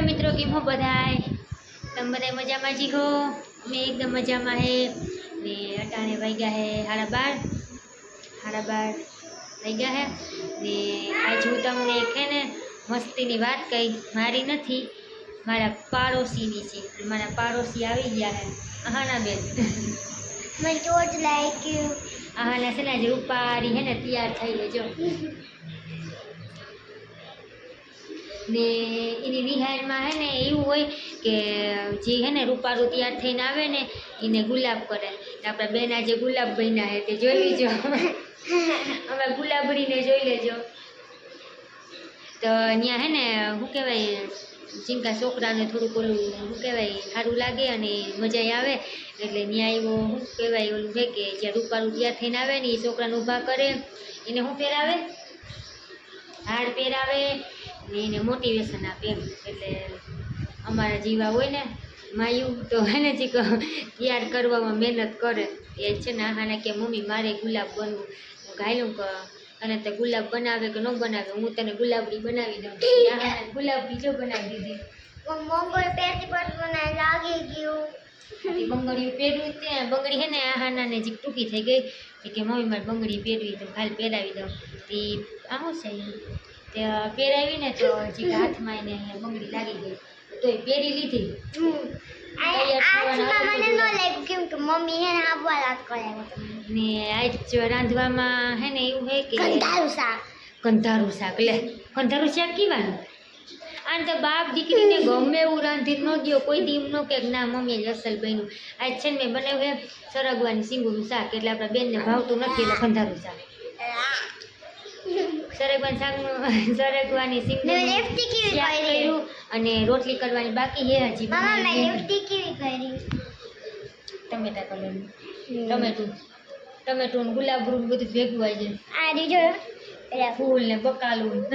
મિત્રો કેમ હો બધાય? તમે બધા મજામાં જી હો? અમે એકદમ મજામાં હે. ને અટાણે વાગ્યા હે સાડા બાર. સાડા બાર વાગ્યા હે. ને આજ હું તમને એક હે ને મસ્તીની વાત કહી. મારી નથી મારા પાડોશીની છે. અને મારા પાડોશી આવી ગયા હે. આહાના બેન. મને ચોટ લાગ્યું. આહાના છે ને આજે ઉપાડી હે ને તૈયાર થઈ લેજો ને એની વિહારમાં હે ને એવું હોય કે જે હે ને રૂપાળું તૈયાર થઈને આવે ને એને ગુલાબ કરે. આપણા બેન આજે ગુલાબ બન્યા હે તે જોઈ લેજો. અમે ગુલાબડીને જોઈ લેજો. તો ત્યાં હે ને શું કહેવાય જીંકા છોકરાને થોડુંક ઓલું શું કહેવાય, સારું લાગે અને મજા આવે. એટલે ત્યાં એવો શું કહેવાય, ઓલું છે કે જ્યાં રૂપાળું તૈયાર થઈને આવે ને એ છોકરાને ઊભા કરે. એને શું પહેરાવે? હાડ પહેરાવે. ને એને મોટિવેશન આપે એમ. એટલે અમારા જીવા હોય ને માયું તો એને જ તૈયાર કરવામાં મહેનત કરે. એ છે ને આને કે મમ્મી મારે ગુલાબ બનવું. હું કે અને તે ગુલાબ બનાવે કે ન બનાવે? હું તને ગુલાબડી બનાવી દઉં. ગુલાબ બીજો બનાવી દીધી. મંગળ પહેરતી પર મને લાગી ગયું. પછી બંગડીઓ પહેરવી તે બંગડી હે ને આહાના ને જીક ટૂંકી થઈ ગઈ. કે મમ્મી મારે બંગડી પહેરવી તો ખાલી પહેરાવી દઉં. તે આવું છે તે પહેરાવી તો જીક હાથમાં એને બંગડી લાગી ગઈ. તો એ પહેરી લીધી. ન આજ રાંધવામાં હે ને એવું હે કે શાક. કંધારું શાક. લે કંધારું શાક કીવાનું? આને તો બાપ દીકરીને ગમે એવું રાંધી ન દો કોઈ દી એમ ન કે ના મમ્મી અસલ બન્યું. આજ છે ને મેં બનાવ્યું સરગવાની સિંગુનું શાક. એટલે આપણા બેનને ભાવતું નથી એટલે કંધારું શાક. સરગવાની શાકનું સરગવાની સિંગનું લેફ્ટી કેવી કરી? અને રોટલી કરવાની બાકી હે હજી મામા મેં લેફ્ટી કેવી કરી? ટમેટા કલરનું ટમેટું. ટમેટું ને ગુલાબ બધું ભેગું આવી જાય. આ રીજો પેલા ફૂલ ને બકાલું.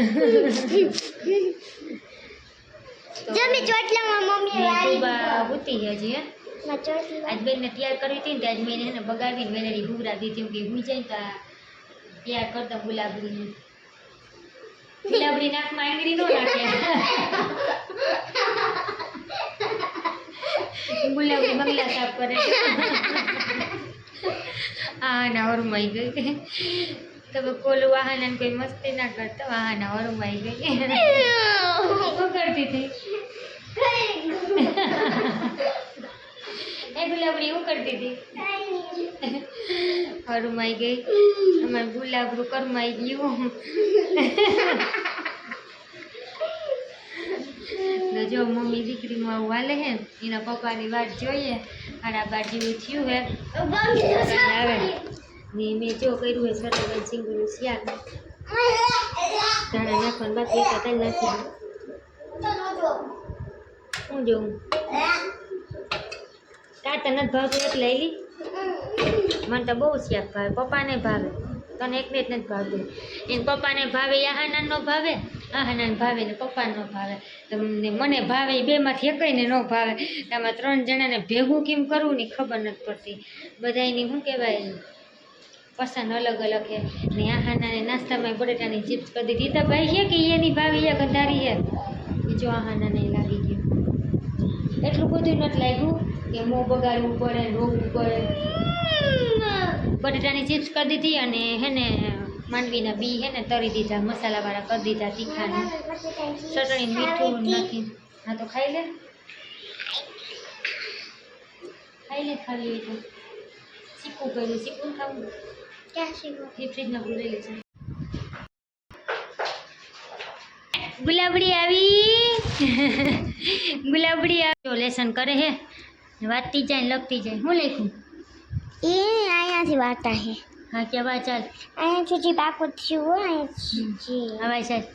જમી ચોટલામાં મમ્મી બા ઉતી હજી હે. આજ બેનને તૈયાર કરી હતી ને ત્યાં આજ મેં એને બગાડીને વેલેરી હુવરા દીધી. કે હું જાય તો આ તૈયાર કરતા ગુલાબરીને ગુલાબરી નાકમાં આંગળી નો નાખે ગુલાબરી બંગલા સાફ કરે આ ના ઓરમાઈ ગઈ તમે કોલું વાહન કોઈ મસ્તી ના કરતો વાહન ઓરમાઈ ગઈ શું કરતી હતી એ ગુલાબડી શું કરતી હતી હરુમાઈ ગઈ. અમારે ગુલાબરું કરમાઈ ગયું. તો જો મમ્મી દીકરીમાં આવું હાલે હે એના પપ્પાની વાત જોઈએ. મારા બાર જેવું થયું હે. આવે ને. મેં જો કર્યું હે સરળ સિંગનું શિયાળ. ધાણા નાખવાનું બાકી એક હતા નાખી હું જોઉં. કા તને નથી ભાવતું એક લઈ લી મને તો બહુ શાક ભાવે. પપ્પાને ભાવે. તને એકને જ નથી ભાવતું. એને પપ્પાને ભાવે, એ આહાના નો ભાવે, આહાનાને ભાવે ને પપ્પાને ભાવે. તમને મને ભાવે, એ બેમાંથી એકઈને ન ભાવે. આમાં ત્રણ જણાને ભેગું કેમ કરવું ને ખબર નથી પડતી. બધાયની શું કહેવાય? પસંદ અલગ અલગ છે. ને આહાનાને નાસ્તામાં બટેટાની ચિપ્સ કરી દીધી. ભાઈ છે કે એની ભાવે, એ ગંધારી છે? જો આહાનાને લાગી ગયું. એટલું બધું નથી લાગ્યું. કે મોં બગાડવું પડે રોવું પડે. બટેટાની ચિપ્સ કરી દીધી અને હે ને માંડવીના બી હે ને તરી દીધા મસાલાવાળા કરી દીધા તીખાને. ચટણી મીઠું નથી. હા તો ખાઈ લે. ખાઈ લે ખાલી તો. ચીકું કર્યું ચીકું ખાવું? ક્યાં શીખવું એ ફ્રીજમાં ભૂલી લેજે ગુલાબડી આવી. ગુલાબડી આવી. લેસન કરે હે. વાંચતી જાય ને લખતી જાય. હું લખ્યું એ અહીંયાથી વાર્તા હે. હા કે વા ચાલ અહીંયા સુધી પાકું થયું અહીંયા હવાઈ સાહેબ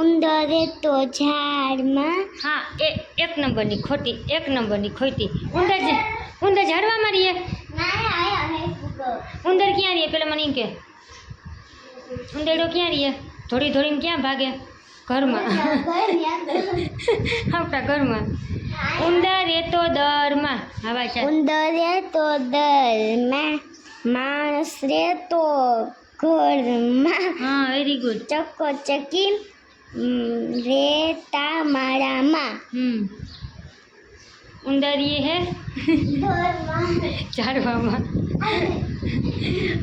ઉંદરે તો ઝાડમાં હા એ એક નંબરની ખોટી એક નંબરની ખોટી. ઉંદર જ ઉંદર ઝાડવા મારીએ ઉંદર. ક્યાં રહીએ પેલા મને એમ કે. ઉંદરડો ક્યાં રહીએ થોડી થોડીને ક્યાં ભાગે? ઘરમાં. આપણા ઘરમાં. ઉંદર એ તો દરમાં. હવા ચાલ ઉંદર એ તો દરમાં માણસ રે તો ઘરમાં. હા વેરી ગુડ ચક્કો ચકી રેતા માળામાં. હમ. ઉંદર એ હે ઝાડવામાં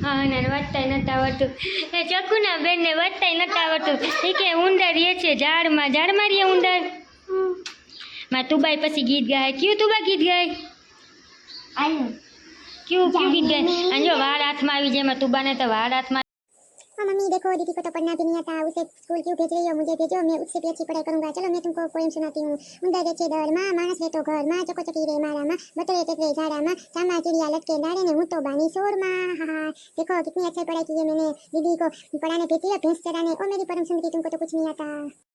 હા ને વધતાય નતા આવડતું. એ ચકુના બેનને વધતાય નતા આવડતું. એ કે ઉંદર એ છે ઝાડમાં ઝાડમાં રે ઉંદર. માં તુબાઈ પછી ગીત ગાય. કયું તુબા ગીત ગાય? ક્યું ક્યું ગીત ગાય? અને જો વાળ હાથમાં આવી જાય એમાં તુબાને તો વાળ હાથમાં हाँ मम्मी देखो दीदी को तो पढ़ना भी नहीं आता उसे स्कूल क्यों भेज रही हो मुझे भेजो मैं उससे भी अच्छी पढ़ाई करूंगा चलो मैं तुमको पोएम सुनाती हूँ उंदर छे दर माँ मानस रे तो घर माँ चको चकी रे मारा माँ बटरे टेकरे झाड़ा माँ चामा चिड़िया लटके डारे ने हूँ तो बानी शोर माँ हाँ हाँ देखो कितनी अच्छी पढ़ाई की है मैंने दीदी को पढ़ाने भेजी है भैंस चराने ओ मेरी परम सुंदरी तुमको तो कुछ नहीं आता